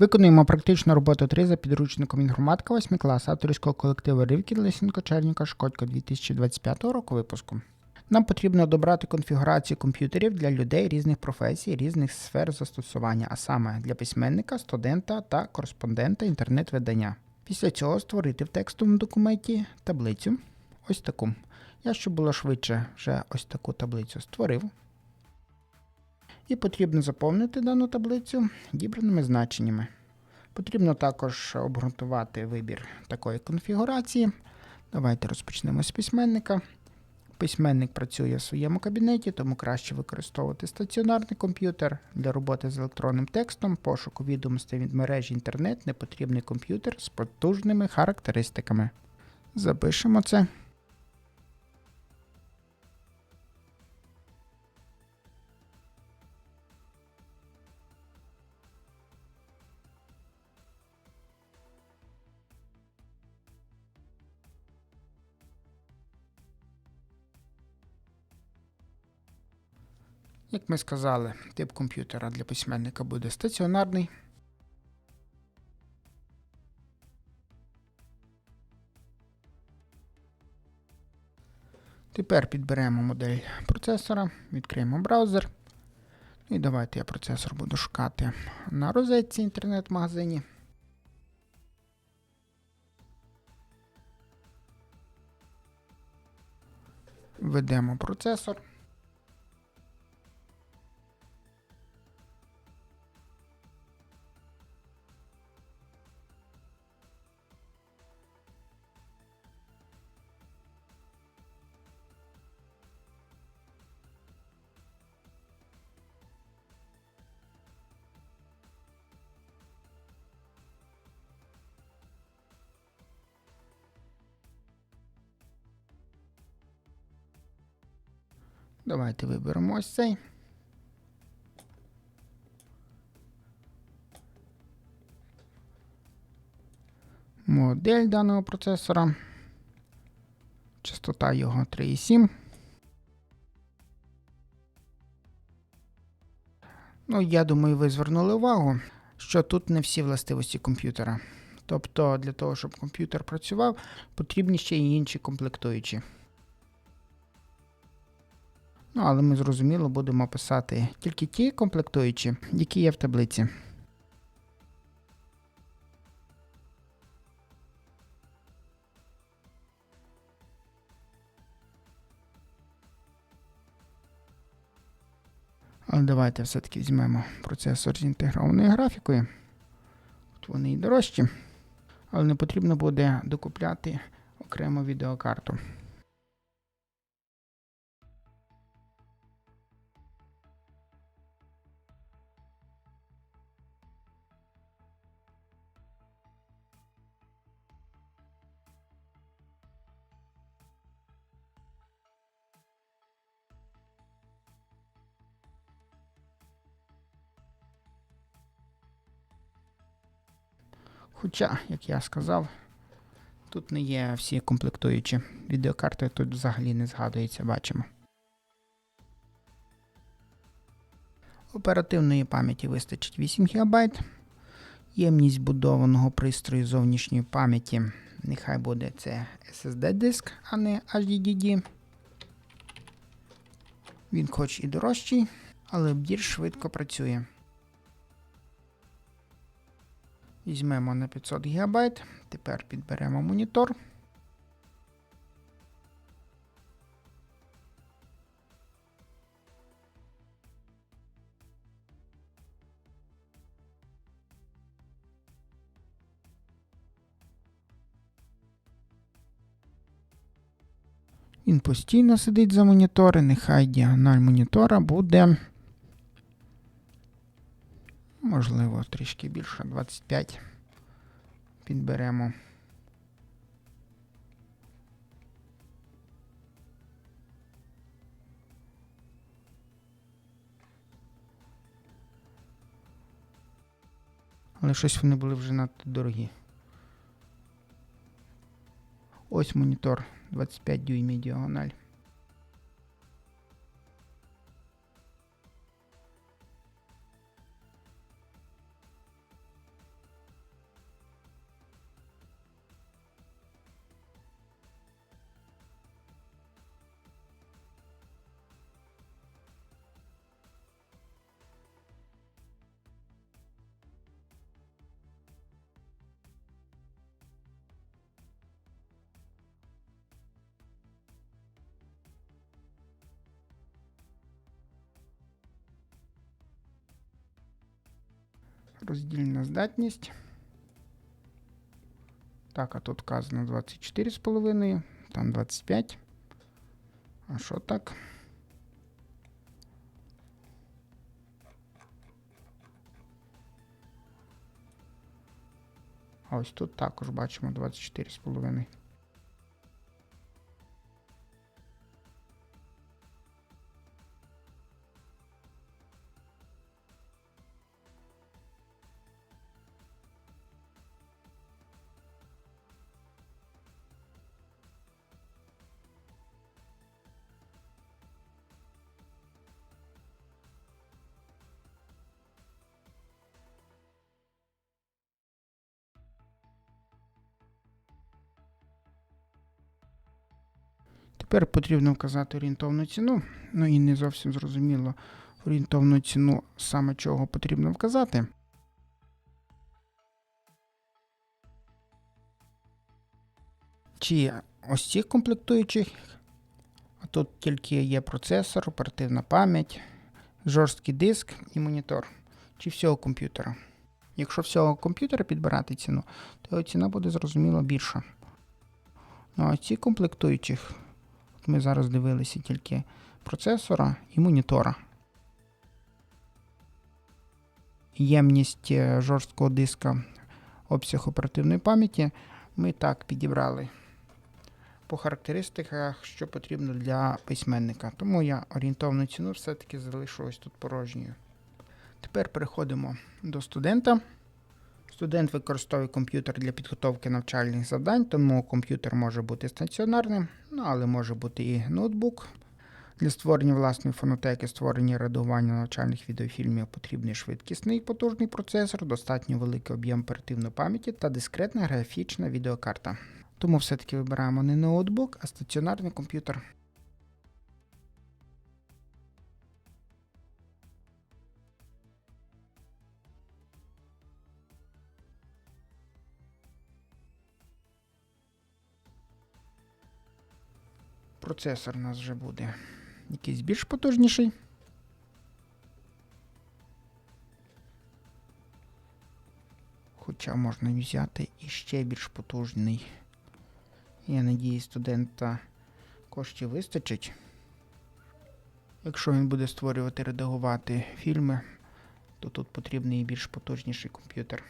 Виконуємо практичну роботу 3 за підручником інформатика 8 клас авторського колективу Ривкін Лисенко Черніка Шкодько 2025 року випуску. Нам потрібно добрати конфігурацію комп'ютерів для людей різних професій, різних сфер застосування, а саме для письменника, студента та кореспондента інтернет-видання. Після цього створити в текстовому документі таблицю. Ось таку. Я, щоб було швидше, вже ось таку таблицю створив. І потрібно заповнити дану таблицю дібраними значеннями. Потрібно також обґрунтувати вибір такої конфігурації. Давайте розпочнемо з письменника. Письменник працює в своєму кабінеті, тому краще використовувати стаціонарний комп'ютер для роботи з електронним текстом, пошуку відомостей від мережі інтернет, непотрібний комп'ютер з потужними характеристиками. Запишемо це. Як ми сказали, тип комп'ютера для письменника буде стаціонарний. Тепер підберемо модель процесора, відкриємо браузер. І давайте я процесор буду шукати на розетці інтернет-магазині. Введемо процесор. Давайте виберемо ось цей. Модель даного процесора. Частота його 3,7. Ну, я думаю, ви звернули увагу, що тут не всі властивості комп'ютера. Тобто, для того, щоб комп'ютер працював, потрібні ще й інші комплектуючі. Ну, але ми зрозуміло будемо писати тільки ті комплектуючі, які є в таблиці. Але давайте все-таки візьмемо процесор з інтегрованою графікою. От вони і дорожчі. Але не потрібно буде докупляти окрему відеокарту. Хоча, як я сказав, тут не є всі комплектуючі. Відеокарти тут взагалі не згадується, бачимо. Оперативної пам'яті вистачить 8 ГБ. Ємність будованого пристрою зовнішньої пам'яті. Нехай буде це SSD диск, а не HDD. Він хоч і дорожчий, але більш швидко працює. Візьмемо на 500 ГБ. Тепер підберемо монітор. Він постійно сидить за монітори, нехай діагональ монітора буде. Можливо, трішки більше, 25. Підберемо. Але щось вони були вже надто дорогі. Ось монітор 25 дюймів діагональ. Роздільна здатність. Так, а тут вказано 24,5, там 25. А що так? А ось тут також бачимо 24,5. Тепер потрібно вказати орієнтовну ціну. Ну і не зовсім зрозуміло орієнтовну ціну саме чого потрібно вказати. Чи ось цих комплектуючих, а тут тільки є процесор, оперативна пам'ять, жорсткий диск і монітор, чи всього комп'ютера. Якщо всього комп'ютера підбирати ціну, то ціна буде зрозуміло більша. Ну а ці комплектуючих ми зараз дивилися тільки процесора і монітора. Ємність е, жорсткого диска, обсяг оперативної пам'яті ми так підібрали по характеристиках, що потрібно для письменника. Тому я орієнтовну ціну все-таки залишу ось тут порожньою. Тепер переходимо до студента. Студент використовує комп'ютер для підготовки навчальних завдань, тому комп'ютер може бути стаціонарним, ну, але може бути і ноутбук. Для створення власної фонотеки, створення і редагування навчальних відеофільмів потрібний швидкісний потужний процесор, достатньо великий об'єм оперативної пам'яті та дискретна графічна відеокарта. Тому все-таки вибираємо не ноутбук, а стаціонарний комп'ютер. Процесор у нас вже буде якийсь більш потужніший. Хоча можна взяти і ще більш потужний. Я надію, студента коштів вистачить. Якщо він буде створювати, редагувати фільми, то тут потрібний більш потужніший комп'ютер.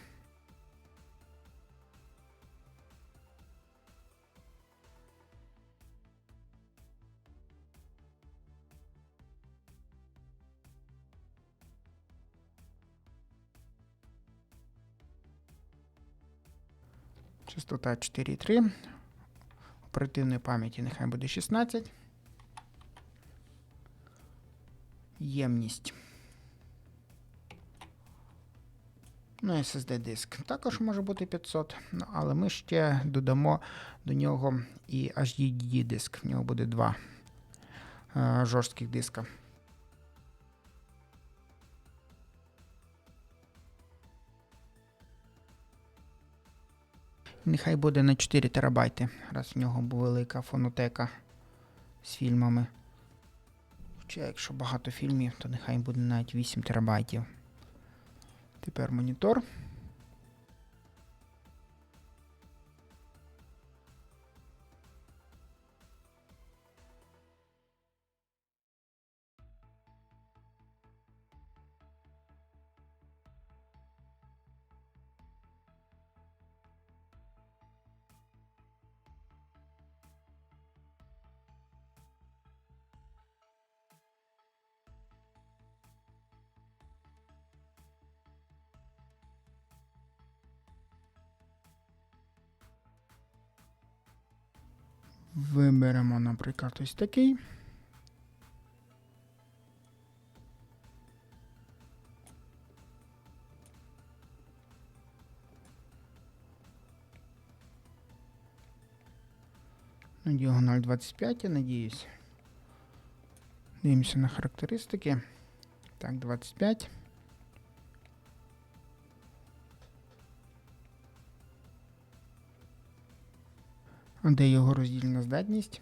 Частота 4,3. Оперативної пам'яті нехай буде 16. Ємність. Ну, SSD диск також може бути 500, ну, але ми ще додамо до нього і HDD диск. В нього буде два е, жорстких диска. Нехай буде на 4 терабайти, раз в нього була велика фонотека з фільмами. Хоча, якщо багато фільмів, то нехай буде навіть 8 терабайтів. Тепер монітор. Виберемо, наприклад, ось такий. Ну, Діагональ 25, я надіюсь. Дивимося на характеристики. Так, 25. Де його роздільна здатність?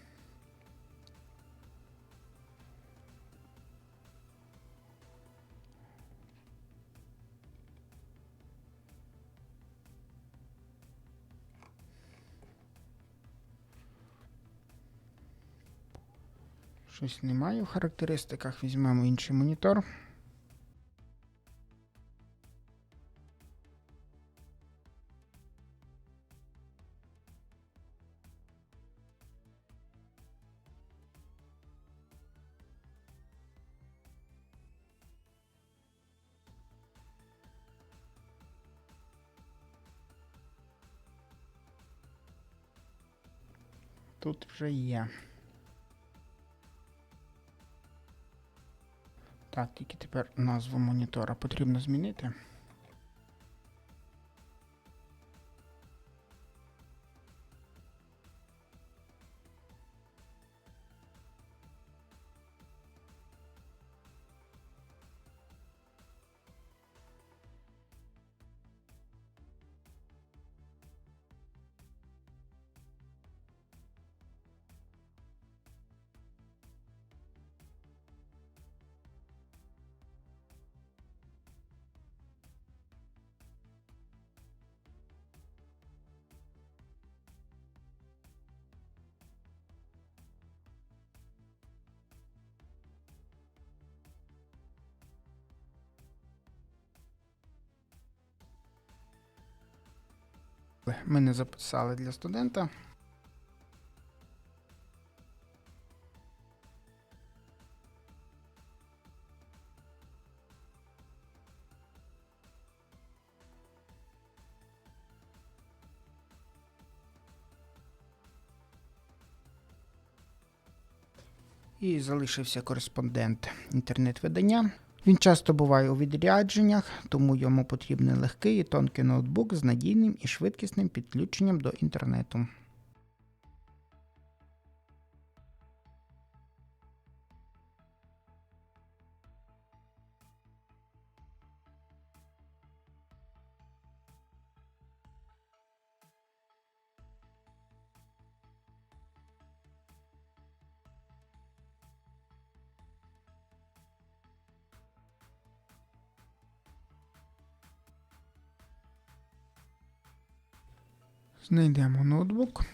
Щось немає в характеристиках. Візьмемо інший монітор. Тут вже є. Так, тільки тепер назву монітора потрібно змінити. Ми не записали для студента. І залишився кореспондент інтернет-видання. Він часто буває у відрядженнях, тому йому потрібен легкий і тонкий ноутбук з надійним і швидкісним підключенням до інтернету. Знайдемо ноутбук.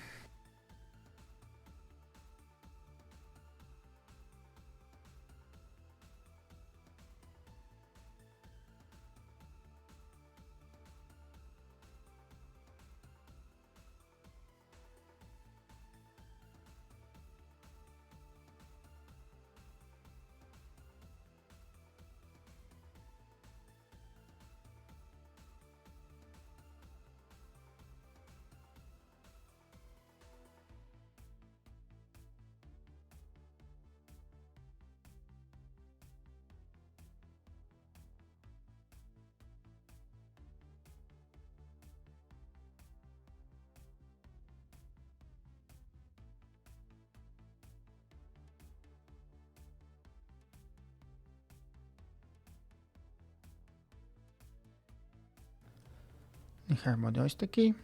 Нехай буде ось такий.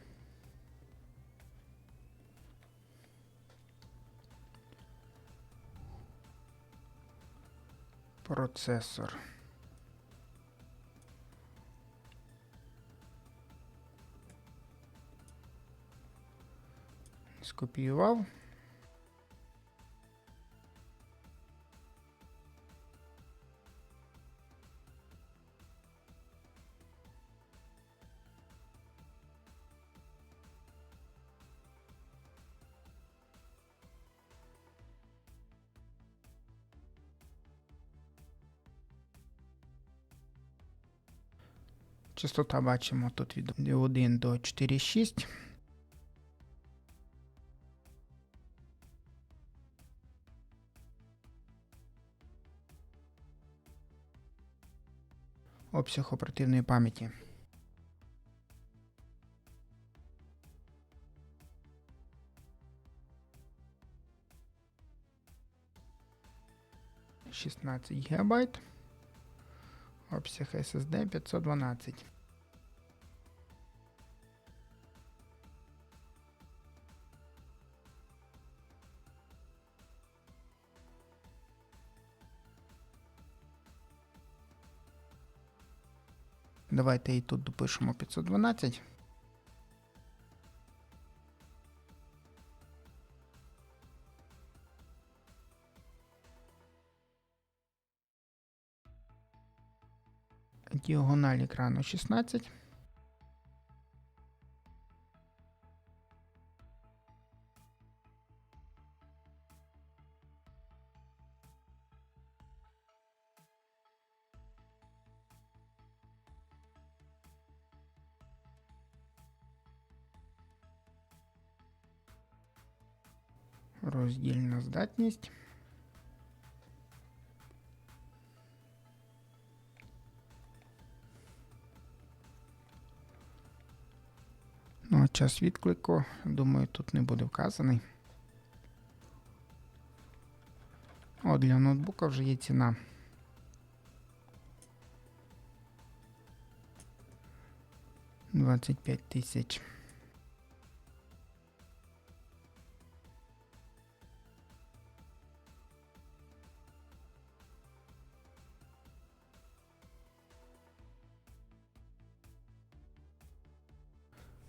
Процесор. Скопіював. Частота бачимо тут від 1 до 4,6. Обсяг оперативної пам'яті. Шістнадцять гігабайт. Обсяг SSD 512. Давайте і тут допишемо 512. Діагональ екрану 16. Роздільна здатність. Час відклику, думаю, тут не буде вказаний. О, для ноутбука вже є ціна. Двадцять п'ять тисяч.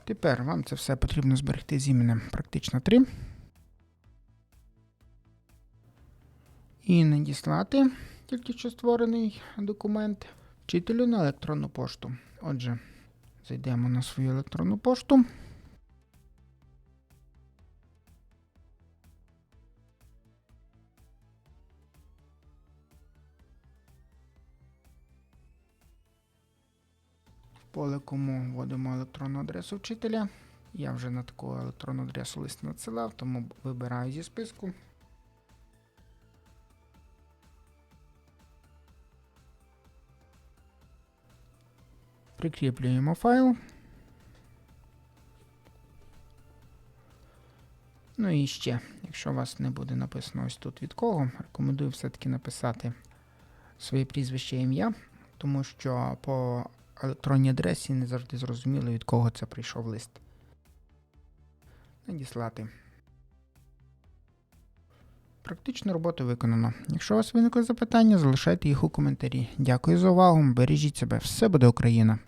Тепер вам це все потрібно зберегти з іменем практично 3. І надіслати тільки що створений документ вчителю на електронну пошту. Отже, зайдемо на свою електронну пошту. Поле кому вводимо електронну адресу вчителя. Я вже на таку електронну адресу лист надсилав, тому вибираю зі списку. Прикріплюємо файл. Ну і ще, якщо у вас не буде написано ось тут від кого, рекомендую все-таки написати своє прізвище ім'я, тому що по електронній адресі не завжди зрозуміло, від кого це прийшов лист. Надіслати. Практичну роботу виконано. Якщо у вас виникли запитання, залишайте їх у коментарі. Дякую за увагу. Бережіть себе. Все буде Україна!